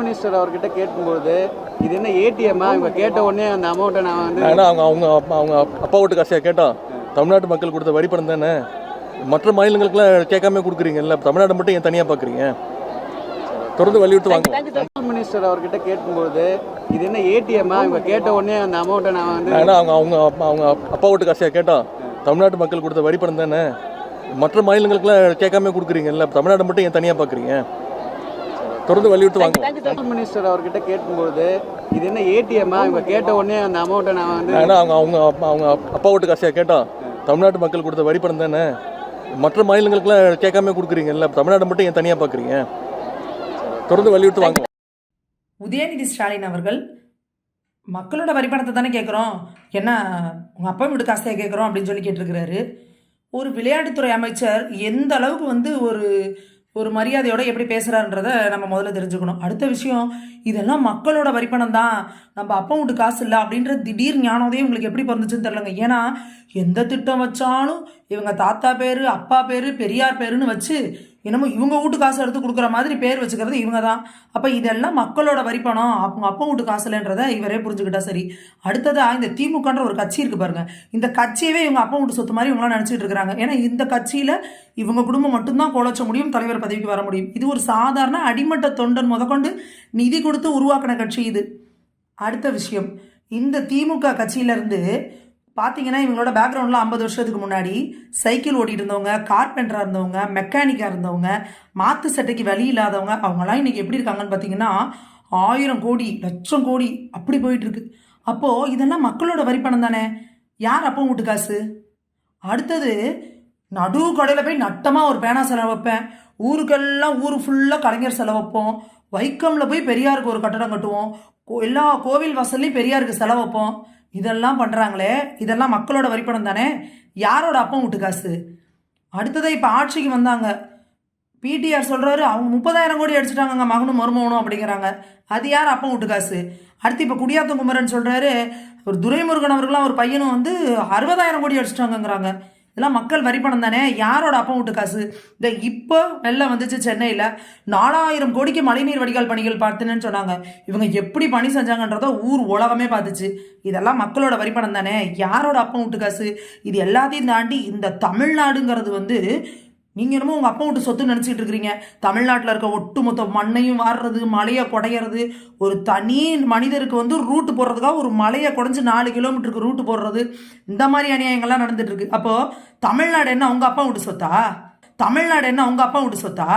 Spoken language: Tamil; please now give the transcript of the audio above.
மினிஸ்டர் அவர்கிட்ட கேட்கும்போது இது என்ன ஏடிஎம்மா இவங்க கேட்ட உடனே அந்த அமௌண்ட்டை நான் வந்து ஏன்னா அவங்க அவங்க அப்பா அவங்க அப்பா வீட்டு காசையாக கேட்டோம் தமிழ்நாட்டு மக்கள் கொடுத்த வரி பணம் தானே? மற்ற மாநிலங்களுக்குலாம் கேட்காம கொடுக்குறீங்கல்ல தமிழ்நாடு மட்டும் ஏன் தனியாக பார்க்குறீங்க? தொடர்ந்து வலியுறுத்து வாங்க. மினிஸ்டர் அவர்கிட்ட கேட்கும்போது இது என்ன ஏடிஎம்மா இவங்க கேட்ட உடனே அந்த அமௌண்ட்டை நான் வந்து ஏன்னா அவங்க அவங்க அப்பா அவங்க அப்பா வீட்டு காசையாக கேட்டோம் தமிழ்நாட்டு மக்கள் கொடுத்த வரி பணம் தானே? மற்ற மாநிலங்களுக்குலாம் கேட்காம கொடுக்குறீங்கல்ல தமிழ்நாடு மட்டும் ஏன் தனியாக பார்க்குறீங்க? தொடர்ந்து வலியுறுத்து வாங்க. மினிஸ்டர் அவர்கிட்ட கேட்கும்போது இது என்ன ஏடிஎம்மா இவங்க கேட்ட உடனே அந்த அமௌண்ட்டை நான் வந்து ஏன்னா அவங்க அவங்க அப்பா அவங்க அப்பா வீட்டு காசையாக கேட்டோம் தமிழ்நாட்டு மக்கள் கொடுத்த வரி பணம் தானே? மற்ற மாநிலங்களுக்குலாம் கேட்காம கொடுக்குறீங்கல்ல தமிழ்நாடு மட்டும் ஏன் தனியாக பார்க்குறீங்க தொடர்ந்து வலியுறுத்து வாங்க. உதயநிதி ஸ்டாலின் அவர்கள் மக்களோட வரி பணத்தை தானே கேட்குறோம்? என்ன உங்கள் அப்பா வீட்டு காசையை கேட்குறோம்? அப்படின்னு சொல்லி கேட்டிருக்கிறாரு. ஒரு விளையாட்டுத்துறை அமைச்சர் எந்த அளவுக்கு வந்து ஒரு ஒரு மரியாதையோட எப்படி பேசுகிறான்றத நம்ம முதல்ல தெரிஞ்சுக்கணும். அடுத்த விஷயம் இதெல்லாம் மக்களோட வரிப்பணம் தான் நம்ம அப்பா காசு இல்லை அப்படின்ற திடீர் ஞானோதயம் உங்களுக்கு எப்படி பிறந்துச்சுன்னு தெரிலங்க ஏன்னா எந்த திட்டம் வச்சாலும் இவங்க தாத்தா பேர் அப்பா பேர் பெரியார் பேருன்னு வச்சு என்னமோ இவங்க வீட்டு காசு எடுத்து கொடுக்குற மாதிரி பேர் வச்சுக்கிறது இவங்க தான் அப்போ இதெல்லாம் மக்களோட வரிப்பணம். அவங்க அப்பா வீட்டு காசு இல்லைன்றதை இவரே புரிஞ்சுக்கிட்டா சரி. அடுத்ததாக இந்த திமுகன்ற ஒரு கட்சி இருக்குது பாருங்கள் இந்த கட்சியவே இவங்க அப்பா வீட்டு சொத்து மாதிரி இவங்களாம் நினச்சிட்டு இருக்கிறாங்க. ஏன்னா இந்த கட்சியில் இவங்க குடும்பம் மட்டும்தான் கோலச்ச முடியும் தலைவர் பதவிக்கு வர முடியும். இது ஒரு சாதாரண அடிமட்ட தொண்டன் முதற்கொண்டு நிதி கொடுத்து உருவாக்கின கட்சி இது. அடுத்த விஷயம். இந்த திமுக கட்சியிலேருந்து பார்த்தீங்கன்னா இவங்களோட பேக்ரவுண்டில் ஐம்பது வருஷத்துக்கு முன்னாடி சைக்கிள் ஓட்டிகிட்டு இருந்தவங்க கார்பெண்டராக இருந்தவங்க மெக்கானிக்காக இருந்தவங்க மாற்று சட்டைக்கு வழி இல்லாதவங்க அவங்களாம் இன்றைக்கி எப்படி இருக்காங்கன்னு பார்த்தீங்கன்னா ஆயிரம் கோடி லட்சம் கோடி அப்படி போயிட்டுருக்கு. அப்போது இதெல்லாம் மக்களோட வரிப்பணம் தானே? யார் அப்போ வீட்டு காசு? அடுத்தது நடு கடையில் போய் நட்டமாக ஒரு பேனா செலவு வைப்பேன். ஊருக்கெல்லாம் ஊர் ஃபுல்லாக கலைஞர் செலவைப்போம் வைக்கமில் போய் பெரியாருக்கு ஒரு கட்டடம் கட்டுவோம். கோ- எல்லா கோவில் வசல்லையும் பெரியாருக்கு செலவைப்போம் இதெல்லாம் பண்ணுறாங்களே இதெல்லாம் மக்களோட வரிப்பணம் தானே? யாரோட அப்பா விட்டு காசு? அடுத்ததை இப்போ ஆட்சிக்கு வந்தாங்க. பிடிஆர் சொல்கிறாரு அவங்க முப்பதாயிரம் கோடி அடிச்சிட்டாங்கங்க மகனும் மருமகனும் அப்படிங்கிறாங்க. அது யார் அப்பா விட்டு காசு? அடுத்து இப்போ குடியாத்தம் குமரன் சொல்கிறாரு ஒரு துரைமுருகன் அவர்களாம் ஒரு பையனும் வந்து அறுபதாயிரம் கோடி அடிச்சிட்டாங்கங்கிறாங்க. இதெல்லாம் மக்கள் வரிப்பணம் தானே? யாரோட அப்பா வீட்டு காசு? இந்த இப்போ வெள்ளம் வந்துச்சு சென்னையில். நாலாயிரம் கோடிக்கு மழைநீர் வடிகால் பணிகள் பார்த்துன்னு சொன்னாங்க. இவங்க எப்படி பணி செஞ்சாங்கன்றத ஊர் உலகமே பார்த்துச்சு. இதெல்லாம் மக்களோட பணம் தானே? யாரோட அப்பா வீட்டு காசு? இது எல்லாத்தையும் தாண்டி இந்த தமிழ்நாடுங்கிறது வந்து நீங்கள் என்னமோ உங்கள் அப்பா வீட்டு சொத்து நினச்சிக்கிட்டு இருக்கிறீங்க. தமிழ்நாட்டில் இருக்க ஒட்டுமொத்த மண்ணையும் வாடுறது மலையை குடையிறது ஒரு தனி மனிதருக்கு வந்து ரூட்டு போடுறதுக்காக ஒரு மலையை குடைஞ்சு நாலு கிலோமீட்டருக்கு ரூட்டு போடுறது இந்த மாதிரி அநியாயங்கள்லாம் நடந்துட்டு இருக்கு. அப்போது தமிழ்நாடு என்ன உங்கள் அப்பா வீட்டு சொத்தா? தமிழ்நாடு என்ன உங்கள் அப்பா வீட்டு சொத்தா?